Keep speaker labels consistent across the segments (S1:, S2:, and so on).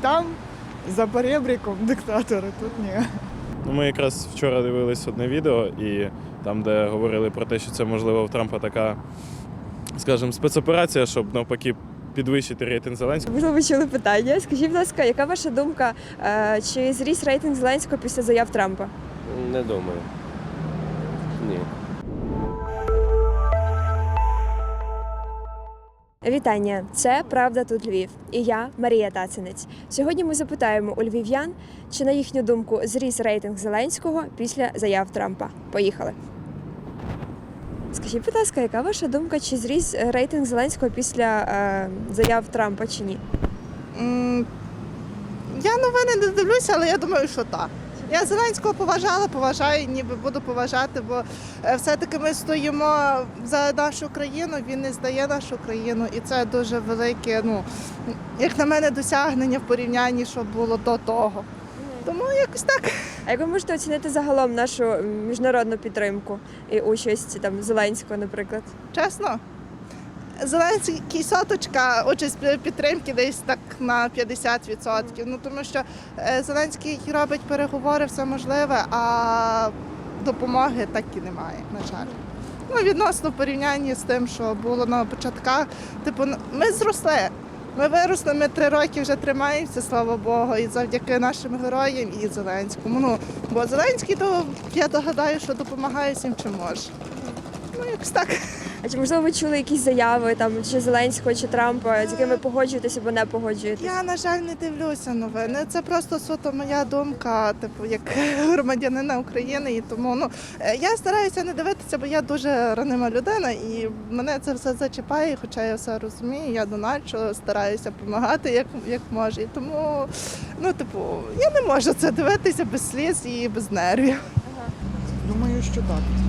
S1: Там за перебріком диктатори, тут ні.
S2: Ну, ми якраз вчора дивились одне відео, і там, де говорили про те, що це можливо в Трампа така, скажімо, спецоперація, щоб навпаки підвищити рейтинг Зеленського.
S3: Можливо, ви чули питання. Скажіть, будь ласка, яка ваша думка? е, Чи зріс рейтинг Зеленського після заяв Трампа?
S4: Не думаю. Ні.
S3: Вітання! Це Правда тут Львів. І я Марія Тацинець. Сьогодні ми запитаємо у львів'ян, чи на їхню думку зріс рейтинг Зеленського після заяв Трампа. Поїхали. Скажіть, будь ласка, яка ваша думка, чи зріс рейтинг Зеленського після е, заяв Трампа чи ні?
S5: М, Я новини не дивлюся, але я думаю, що так. Я Зеленського поважала, поважаю, ніби буду поважати, бо е, все-таки ми стоїмо за нашу країну, він не здає нашу країну, і це дуже велике, ну, як на мене, досягнення в порівнянні, що було до того. Тому якось так.
S3: А як ви можете оцінити загалом нашу міжнародну підтримку і участь там Зеленського, наприклад?
S5: Чесно. Зеленський соточка, участь підтримки десь так на 50%. Ну тому що е, Зеленський робить переговори, все можливе, а допомоги так і немає, на жаль. Ну, відносно в порівнянні з тим, що було на початках. Типу, ми зросли. Ми виросли, ми три роки вже тримаємося, слава Богу, і завдяки нашим героям і Зеленському. Ну, бо Зеленський, то я догадаю, що допомагає всім, чим може. Ну, якось так.
S3: А чи можливо ви чули якісь заяви там чи Зеленського, чи Трампа, з якими погоджуєтесь або не погоджуєтесь?
S5: Я, на жаль, не дивлюся новини. Це просто суто моя думка, типу, як громадянина України. І тому ну е, я стараюся не дивитися, бо я дуже ранима людина, і мене це все зачіпає, хоча я все розумію. Я доначу, стараюся допомагати як, як можу. І тому, ну, типу, я не можу це дивитися без сліз і без нервів.
S1: Думаю, що так.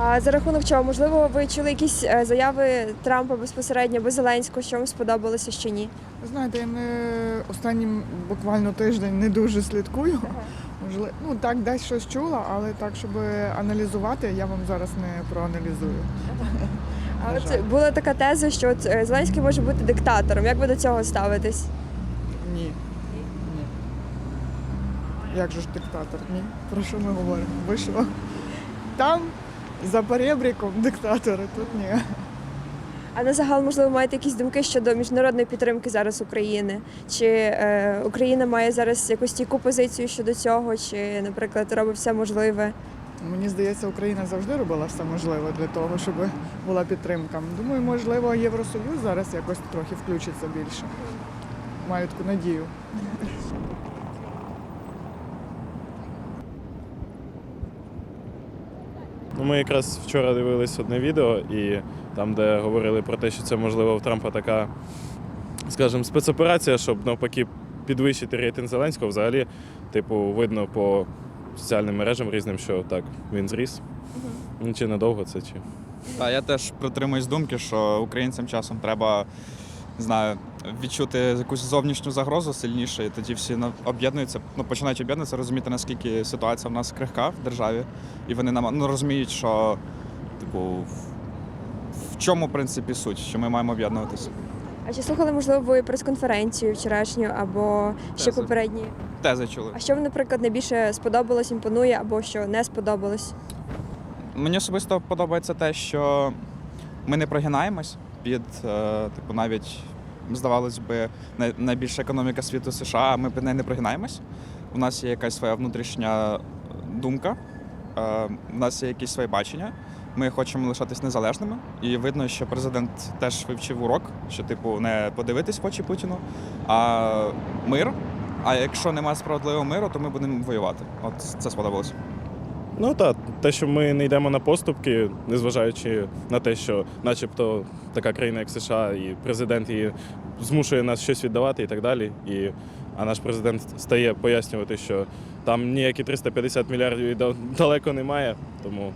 S3: А за рахунок чого? Можливо, ви чули якісь е, заяви Трампа безпосередньо або Зеленського, що вам сподобалося, що ні?
S1: Знаєте, я не останнім буквально тиждень не дуже слідкую. Можливо, ну так десь щось чула, але так, щоб аналізувати, я вам зараз не проаналізую.
S3: А
S1: На
S3: от була така теза, що от е, Зеленський може бути диктатором. Як ви до цього ставитесь?
S1: Ні. Ні. Як же ж диктатор? Ні. Про що ми говоримо? Ви що? Там за перебріком диктатори, тут ні.
S3: А на загал, можливо, маєте якісь думки щодо міжнародної підтримки зараз України? Чи е, Україна має зараз якусь стійку позицію щодо цього, чи, наприклад, робить все можливе?
S1: Мені здається, Україна завжди робила все можливе для того, щоб була підтримка. Думаю, можливо, Євросоюз зараз якось трохи включиться більше. Маю таку надію.
S2: Ну, ми якраз вчора дивились одне відео, і там, де говорили про те, що це можливо в Трампа така, скажімо, спецоперація, щоб навпаки підвищити рейтинг Зеленського. Взагалі, типу, видно по соціальним мережам різним, що так, він зріс. Ну, Чи надовго це, чи.
S6: Та я теж притримуюсь думки, що українцям часом треба не знаю, відчути якусь зовнішню загрозу сильніше, і тоді всі об'єднуються, ну починають об'єднуватися, розуміти, наскільки ситуація в нас крихка в державі, і вони нам ну, розуміють, що типу в- в чому в принципі суть, що ми маємо об'єднуватися.
S3: А чи слухали, можливо, ви прес-конференцію вчорашню або ще
S6: Тези.
S3: попередні?
S6: Тези чули.
S3: А що вам, наприклад, найбільше сподобалось, імпонує, або що не сподобалось?
S6: Мені особисто подобається те, що ми не прогинаємось під, е, типу, навіть здавалось би, найбільша економіка світу США, ми під нею не прогинаємось. У нас є якась своя внутрішня думка, е, у нас є якісь своє бачення. Ми хочемо лишатись незалежними, і видно, що президент теж вивчив урок, що, типу, не подивитись в очі Путіну, а мир. А якщо немає справедливого миру, то ми будемо воювати. От це сподобалось.
S2: Ну так, те, що ми не йдемо на поступки, незважаючи на те, що начебто така країна, як США, і президент її змушує нас щось віддавати і так далі. І, а наш президент стає пояснювати, що там ніякі 350 мільярдів далеко немає. Тому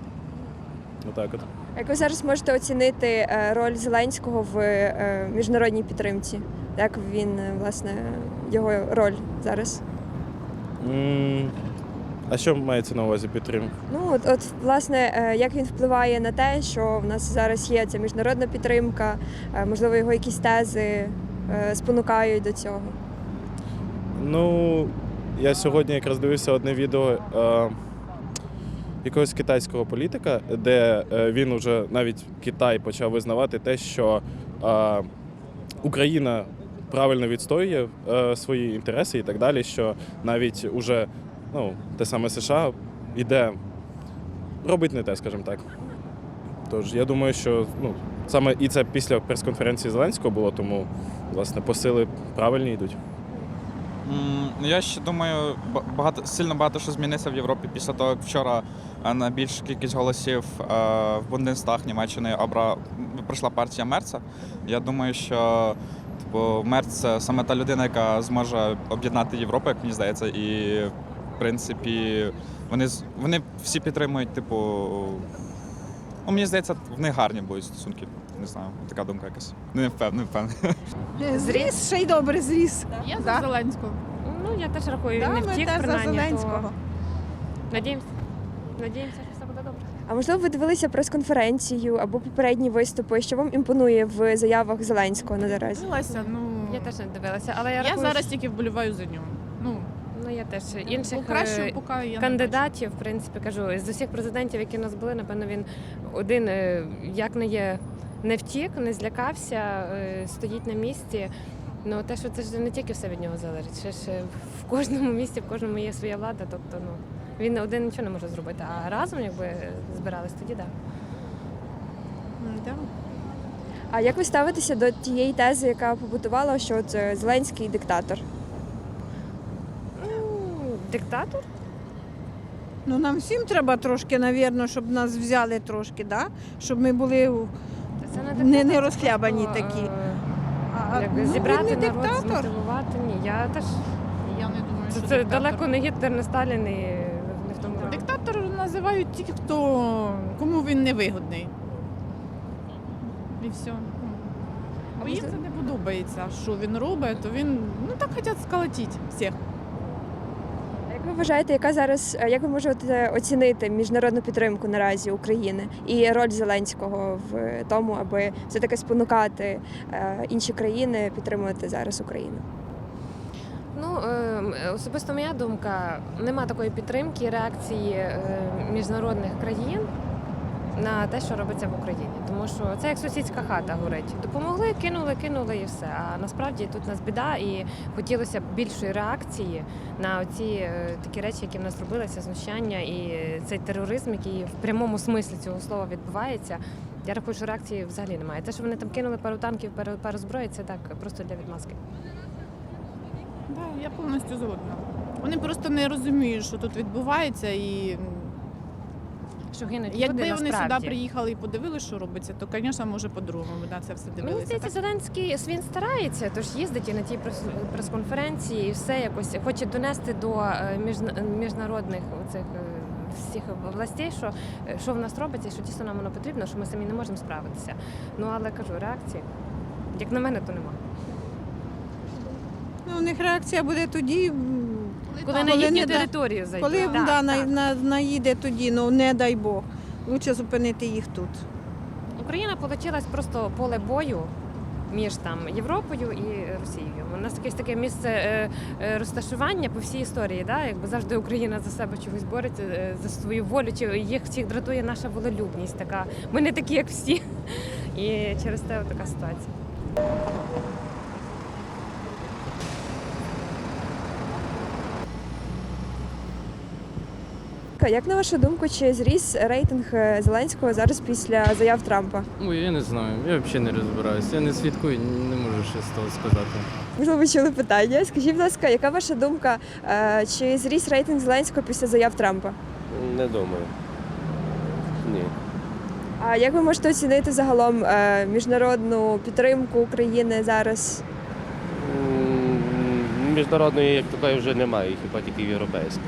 S2: отак от.
S3: Як ви зараз можете оцінити е, роль Зеленського в е, міжнародній підтримці? Як він, е, власне, його роль зараз?
S2: М, А що мається на увазі підтримка?
S3: Ну от, от власне, е, як він впливає на те, що в нас зараз є ця міжнародна підтримка, е, можливо, його якісь тези. е, спонукають до цього?
S2: Ну, я сьогодні якраз дивився одне відео е, якогось китайського політика, де він уже навіть Китай почав визнавати те, що е, Україна правильно відстоює е, свої інтереси і так далі, що навіть уже ну, те саме США іде, робить не те, скажімо так. Тож я думаю, що ну, саме і це після прес-конференції Зеленського було, тому власне посили правильні йдуть.
S6: Ну, Я ще думаю, багато сильно багато що зміниться в Європі після того, як вчора е, на більшу кількість голосів е, в Бундестаг Німеччини обра... пройшла партія Мерца. Я думаю, що типу, Мерц це саме та людина, яка зможе об'єднати Європу, як мені здається, і принципі вони вони всі підтримують, типу. Ну, мені здається, в них гарні будуть стосунки. Не знаю, така думка якась. Не впевнений, не впевнений.
S7: Зріс, ще й добре зріс.
S8: Я
S7: Да.
S8: за Зеленського.
S9: Ну, я теж рахую,
S7: Да,
S9: не
S7: ми
S9: втік
S7: теж за
S9: принаймні,
S7: Зеленського.
S9: То... Надіємося. Надіємося, що все буде добре.
S3: А можливо, ви дивилися прес-конференцію або попередні виступи, що вам імпонує в заявах Зеленського наразі?
S8: Дивилася, ну
S9: Я теж не дивилася, але я,
S8: я
S9: рахую,
S8: зараз тільки вболіваю за нього. Ну
S9: Ну, я теж інших
S8: бо краще
S9: е,
S8: я
S9: кандидатів, в принципі, кажу, з усіх президентів, які у нас були, напевно, він один е, як не є, не втік, не злякався, е, стоїть на місці. Ну, те, що це ж не тільки все від нього залежить. Ще ж в кожному місті, в кожному є своя влада. Тобто, ну він один нічого не може зробити. А разом, якби збирались, тоді так.
S8: бачу.
S3: А як ви ставитеся до тієї тези, яка побутувала, що от Зеленський диктатор?
S9: Диктатор.
S7: Ну нам всім треба трошки, навірно, щоб нас взяли трошки, да? щоб ми були
S9: Це не,
S7: Не- не розхлябані такі.
S9: е,
S7: а,
S9: Як
S7: ну,
S9: зібрати
S7: він не
S9: народ,
S7: диктатор.
S9: змотивувати. Ні, я теж
S8: Я не думаю,
S9: це,
S8: що
S9: це
S8: диктатор.
S9: далеко не Гітлер, не Сталін і не в тому. роді.
S8: Диктатор називають ті, хто кому він не вигодний. І все. Бо їм це не подобається, що він робить, то він ну так хочуть сколотити всіх.
S3: Ви вважаєте, яка зараз е, як ви можете оцінити міжнародну підтримку наразі України і роль Зеленського в тому, аби все таки спонукати е, інші країни підтримувати зараз Україну?
S9: Ну ем, особисто моя думка, нема такої підтримки, реакції е, міжнародних країн на те, що робиться в Україні. Тому що це як сусідська хата горить. Допомогли, кинули, кинули і все. А насправді тут нас біда, і хотілося б більшої реакції на ці е, такі речі, які в нас робилися, знущання і цей тероризм, який в прямому смислі цього слова відбувається. Я рахую, що реакції взагалі немає. Те, що вони там кинули пару танків, пару, зброї, це так просто для відмазки.
S8: Да, я повністю згодна. Вони просто не розуміють, що тут відбувається, і
S9: Що гинуть
S8: якби
S9: люди
S8: вони
S9: насправді.
S8: сюди приїхали і подивилися, що робиться, то, звісно, може по-другому на це все
S9: Мені здається,
S8: Так?
S9: Зеленський він старається, тож їздить і на ті прес- прес-конференції, і все якось хоче донести до е, міжнародних цих всіх властей, що, е, що в нас робиться, і що дійсно нам воно потрібно, що ми самі не можемо справитися. Ну але кажу, реакції, як на мене, то нема.
S7: Ну, у них реакція буде тоді,
S9: Коли на їхню
S7: не
S9: територію зайде.
S7: коли да, на, на, наїде тоді, ну не дай Бог. Лучше зупинити їх тут.
S9: Україна получилась просто поле бою. Між там Європою і Росією. У нас якесь таке місце е, е, розташування по всій історії, да? якби завжди Україна за себе чогось бореться е, за свою волю. Чи їх всіх дратує наша волелюбність така. Ми не такі, як всі. І через те така ситуація.
S3: Як на вашу думку, чи зріс рейтинг е, Зеленського зараз після заяв Трампа?
S10: Ой, я не знаю, я взагалі не розбираюся. Я не слідкую, не можу щось з того сказати.
S3: Можливо, ви чули питання. Скажіть, будь ласка, яка ваша думка? е, Чи зріс рейтинг Зеленського після заяв Трампа?
S4: Не думаю. Ні.
S3: А як ви можете оцінити загалом е, міжнародну підтримку України зараз?
S4: Міжнародної, як такої, вже немає, хіба тільки європейської.